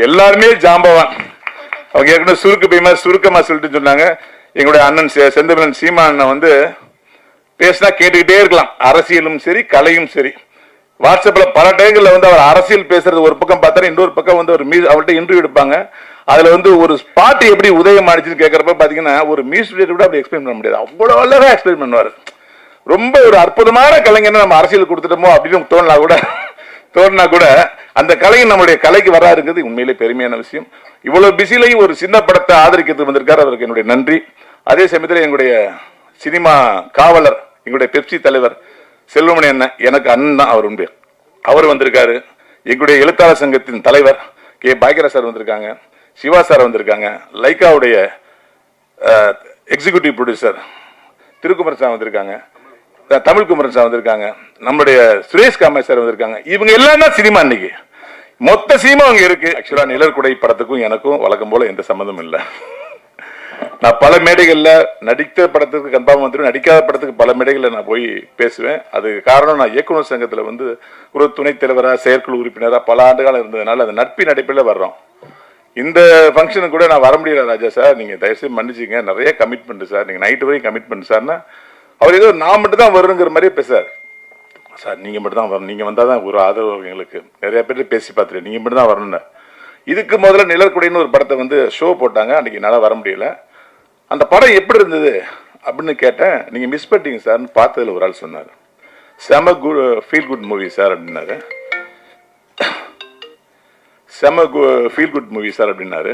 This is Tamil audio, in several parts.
எல்லாருமே ஜாம்பவான். அவங்க ஏற்கனவே சுருக்கு பையமா சுருக்கமா சொல்லிட்டு சொன்னாங்க. எங்களுடைய அண்ணன் செ- செந்தமிழன் சீமா அண்ணன் வந்து பேசினா கேட்டுக்கிட்டே இருக்கலாம். அரசியலும் சரி கலையும் சரி. வாட்ஸ்அப்ல பல டைங்களில் வந்து அவர் அரசியல் பேசுறது ஒரு பக்கம் பார்த்தா இன்னொரு பக்கம் வந்து ஒரு மீ அவர்கிட்ட இன்டர்வியூ எடுப்பாங்க. அதுல வந்து ஒரு பாட்டு எப்படி உதயம் ஆனிச்சுன்னு கேட்கறப்ப பாத்தீங்கன்னா ஒரு மியூசிக் கூட அப்படி எக்ஸ்பிளைன் பண்ண முடியாது. அவ்வளோ அழகாக எக்ஸ்பிளைன் பண்ணுவார். ரொம்ப ஒரு அற்புதமான கலைஞனை நம்ம அரசியல் கொடுத்துட்டோமோ அப்படின்னு தோணலாம் கூட தோணுனா கூட அந்த கலையும் நம்மளுடைய கலைக்கு வராருங்கிறது உண்மையிலே பெருமையான விஷயம். இவ்வளவு பிஸிலையும் ஒரு சின்ன படத்தை ஆதரிக்கிறது வந்திருக்காரு. அவருக்கு என்னுடைய நன்றி. அதே சமயத்தில் எங்களுடைய சினிமா காவலர் எங்களுடைய பெப்சி தலைவர் செல்வமணி அண்ணன் எனக்கு அண்ணன் தான் அவர் உண்டு. அவர் வந்திருக்காரு. எங்களுடைய எழுத்தாளர் சங்கத்தின் தலைவர் கே. பாக்கியரா சார் வந்திருக்காங்க. சிவா சார் வந்திருக்காங்க. லைக்காவுடைய எக்ஸிகியூட்டிவ் ப்ரொடியூசர் திருக்குமரன் சார் வந்திருக்காங்க. தமிழ்குமரன் தமிழ் குமரன் சார் வந்திருக்காங்க. நம்முடைய சுரேஷ் காமேஷ் சார் வந்திருக்காங்க. இவங்க எல்லாம் தான் சினிமா இன்னைக்கு மொத்த சீமா அங்க இருக்கு. ஆக்சுவலா நிழற்குடை படத்துக்கும் எனக்கும் வழக்கம் போல எந்த சம்மந்தம் இல்லை. நான் பல மேடைகள்ல நடித்த படத்துக்கு கன்ஃபார்ம் வந்துடும் நடிக்காத படத்துக்கு பல மேடைகள்ல நான் போய் பேசுவேன். அதுக்கு காரணம் நான் இயக்குனர் சங்கத்துல வந்து ஒரு துணைத் தலைவரா செயற்குழு உறுப்பினரா பல ஆண்டுகாலம் இருந்ததுனால அந்த நட்பின் அடிப்படையில் வர்றோம். இந்த ஃபங்க்ஷனுக்கு கூட நான் வர முடியல ராஜா சார். நீங்க தயவுசெய்து மன்னிச்சிங்க நிறைய கமிட்மெண்ட் சார். நீங்க நைட்டு வரைக்கும் கமிட்மெண்ட் சார்னா அவர் ஏதோ நான் மட்டும் தான் வருங்கிற மாதிரியே பேசார் சார் நீங்க மட்டும் தான் வரணும். நீங்கள் வந்தால் தான் ஒரு ஆதரவு எங்களுக்கு. நிறைய பேர் பேசி பார்த்துட்டு நீங்க மட்டும் தான் வரணும்னு. இதுக்கு முதல்ல நிழற்குடைன்னு ஒரு படத்தை வந்து ஷோ போட்டாங்க. அன்னைக்கு என்னால் வர முடியல. அந்த படம் எப்படி இருந்தது அப்படின்னு கேட்டேன். நீங்க மிஸ் பண்ணிட்டீங்க சார்னு பார்த்ததுல ஒரு ஆள் சொன்னார். செம good feel good movie sir அப்படின்னாரு. செம கு ஃபீல் குட் மூவி சார் அப்படின்னாரு.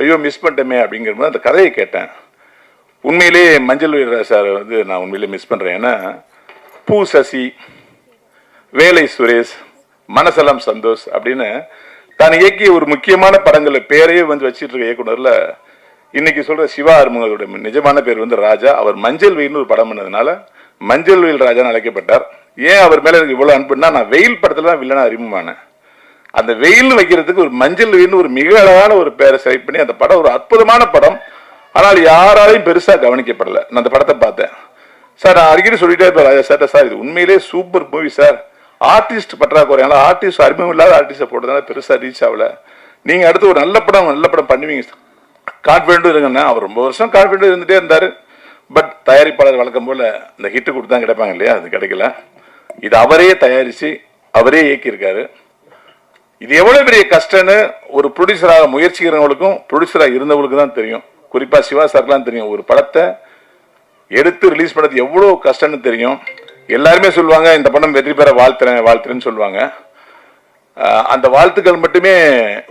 ஐயோ மிஸ் பண்ணிட்டோமே அப்படிங்கிற போது அந்த கதையை கேட்டேன். உண்மையிலேயே மஞ்சள் வீரராஜ் சார் வந்து நான் உண்மையிலேயே மிஸ் பண்ணுறேன் ஏன்னா பூ சசி வேலை சுரேஷ் மனசெல்லாம் சந்தோஷ் அப்படின்னு தான் இயக்கிய ஒரு முக்கியமான படங்களை பேரையே வந்து வச்சுட்டு இருக்க இயக்குனர்ல இன்னைக்கு சொல்ற சிவா அருமகளோட நிஜமான பேர் வந்து ராஜா. அவர் மஞ்சள் வெயில்னு ஒரு படம் பண்ணதுனால மஞ்சள் வெயில் ராஜான்னு அழைக்கப்பட்டார். ஏன் அவர் மேல எனக்கு இவ்வளவு அன்புன்னா நான் வெயில் படத்துல தான் வில்லனா அறிமுகமானேன். அந்த வெயில் வைக்கிறதுக்கு ஒரு மஞ்சள் வெயில்னு ஒரு மிக அழகான ஒரு பேரை செலக்ட் பண்ணி அந்த படம் ஒரு அற்புதமான படம். ஆனால் யாராலையும் பெருசா கவனிக்கப்படல. நான் அந்த படத்தை பார்த்தேன். சார் நான் அடிக்கடி சொல்லிட்டே இருப்பேன் ராஜா சார் சார் இது உண்மையிலேயே சூப்பர் மூவி சார். ஆர்டிஸ்ட் பற்றாக்குறையால ஆர்டிஸ்ட் அறிமுகம் இல்லாத ஆர்டிஸ்டை போட்டதுனால பெருசாக ரீச் ஆகல. நீங்கள் அடுத்து ஒரு நல்ல படம் நல்ல படம் பண்ணுவீங்க. கான்பிடண்டும் இருங்கண்ணா அவர் ரொம்ப வருஷம் கான்ஃபிடென்ட் இருந்துட்டே இருந்தார். பட் தயாரிப்பாளர் வழக்கம் போல் இந்த கொடுத்து கொடுத்தா கிடைப்பாங்க இல்லையா? அது கிடைக்கல. இது அவரே தயாரித்து அவரே இயக்கியிருக்காரு. இது எவ்வளோ பெரிய கஷ்டம்னு ஒரு ப்ரொடியூசராக முயற்சிக்கிறவங்களுக்கும் ப்ரொடியூசராக இருந்தவங்களுக்கு தான் தெரியும். குறிப்பாக சிவா சார்லாம் தெரியும். ஒரு படத்தை எடுத்து ரிலீஸ் பண்ணது எவ்வளோ கஷ்டம்னு தெரியும். எல்லாருமே சொல்லுவாங்க இந்த படம் வெற்றி பெற வாழ்த்துறேன் வாழ்த்துறேன்னு சொல்லுவாங்க. அந்த வாழ்த்துக்கள் மட்டுமே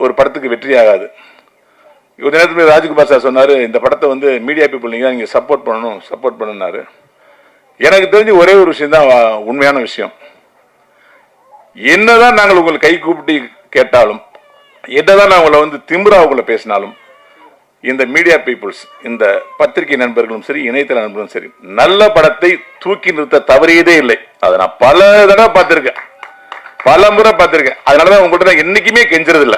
ஒரு படத்துக்கு வெற்றி ஆகாது. ஒரு நேரத்தில் ராஜ்குமார் சார் சொன்னார் இந்த படத்தை வந்து மீடியா பீப்புள் நீங்கள் நீங்கள் சப்போர்ட் பண்ணணும் சப்போர்ட் பண்ணுனாரு. எனக்கு தெரிஞ்சு ஒரே ஒரு விஷயம் தான் உண்மையான விஷயம். என்னதான் நாங்கள் உங்களை கை கூப்பிட்டு கேட்டாலும் என்னதான் நான் உங்களை வந்து திமுறா உங்களை பேசினாலும் இந்த மீடியா பீப்புள்ஸ் இந்த பத்திரிகை நண்பர்களும் சரி இணையதள நண்பர்களும் சரி நல்ல படத்தை தூக்கி நிறுத்த தவறியதே இல்லை. அதை நான் பல தடவை பார்த்திருக்கேன். பல முறை பார்த்திருக்கேன். அதனாலதான் உங்கள்கிட்ட நான் என்னைக்குமே கெஞ்சுறது இல்ல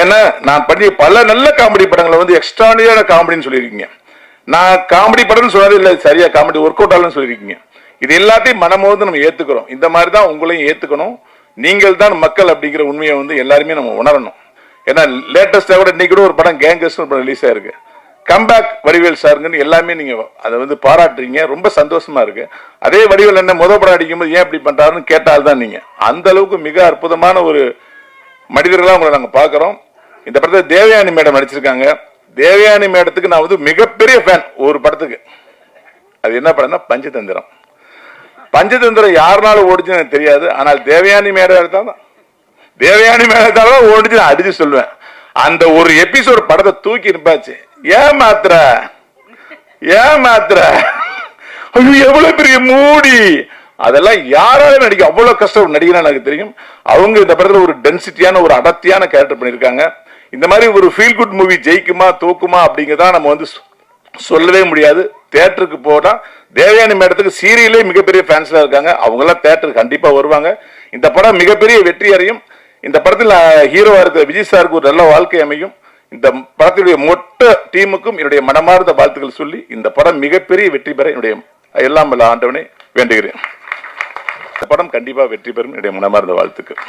ஏன்னா நான் பண்ணி பல நல்ல காமெடி படங்களை வந்து எக்ஸ்ட்ரானியான காமெடின்னு சொல்லியிருக்கீங்க. நான் காமெடி படம்னு சொன்னது இல்லை சரியா காமெடி ஒர்க் அவுட் ஆகலன்னு சொல்லியிருக்கீங்க. இது எல்லாத்தையும் மனமோது நம்ம ஏற்றுக்கிறோம் இந்த மாதிரி தான் உங்களையும் ஏற்றுக்கணும் நீங்கள் தான் மக்கள் அப்படிங்கிற உண்மையை வந்து எல்லாருமே நம்ம உணரணும். ஏன்னா லேட்டஸ்டாக கூட இன்னைக்கு கூட ஒரு படம் கேங்கஸ் ஒரு படம் ரிலீஸ் ஆயிருக்கு. கம்பேக் வடிவேல் சாருங்கன்னு எல்லாமே நீங்கள் அதை வந்து பாராட்டுறீங்க. ரொம்ப சந்தோஷமா இருக்கு. அதே வடிவேல் என்ன முத படம் அடிக்கும்போது ஏன் இப்படி பண்ணுறாருன்னு கேட்டால் தான் நீங்கள் அந்த அளவுக்கு மிக அற்புதமான ஒரு மனிதர்களாக உங்களை நாங்கள் பார்க்குறோம். இந்த படத்தை தேவயானி மேடம் நடிச்சிருக்காங்க. தேவயானி மேடத்துக்கு நான் வந்து மிகப்பெரிய ஃபேன் ஒரு படத்துக்கு. அது என்ன படம்னா பஞ்சதந்திரம். பஞ்சதந்திரம் யாருனாலும் ஓடிச்சுன்னு எனக்கு தெரியாது. ஆனால் தேவயானி மேடம் எடுத்தாதான். தேவயானி மேடத்தால ஓடிச்சு நான் அடிச்சு சொல்லுவேன். அந்த ஒரு எபிசோடு படத்தை தூக்கி நிப்பாச்சு. ஏன் மாத்திர? ஏன் மாத்திர? ஐயோ எவ்வளவு பெரிய மூடி? அதெல்லாம் யாரால நடிக்க அவ்வளவு கஷ்டம் நடிகனா எனக்கு தெரியும். அவங்க இந்த படத்துல ஒரு டென்சிட்டியான ஒரு அடர்த்தியான கேரக்டர் பண்ணியிருக்காங்க. இந்த மாதிரி ஒரு ஃபீல் குட் மூவி ஜெயிக்குமா தூக்குமா அப்படிங்கிறதா நம்ம வந்து சொல்லவே முடியாது. தேட்டருக்கு போனா தேவயானி மேடத்துக்கு சீரியலே மிகப்பெரிய ஃபேன்ஸ்லாம் இருக்காங்க. அவங்க எல்லாம் கண்டிப்பாக கண்டிப்பா வருவாங்க. இந்த படம் மிகப்பெரிய வெற்றி அறையும் இந்த படத்தில் ஹீரோவா இருக்கிற விஜய் சாருக்கு ஒரு நல்ல வாழ்க்கை அமையும். இந்த படத்தினுடைய மொத்த டீமுக்கும் என்னுடைய மனமார்ந்த வாழ்த்துக்கள் சொல்லி இந்த படம் மிகப்பெரிய வெற்றி பெற என்னுடைய எல்லாம் வல்ல ஆண்டவனை வேண்டுகிறேன். இந்த படம் கண்டிப்பா வெற்றி பெறும் என்னுடைய மனமார்ந்த வாழ்த்துக்கள்.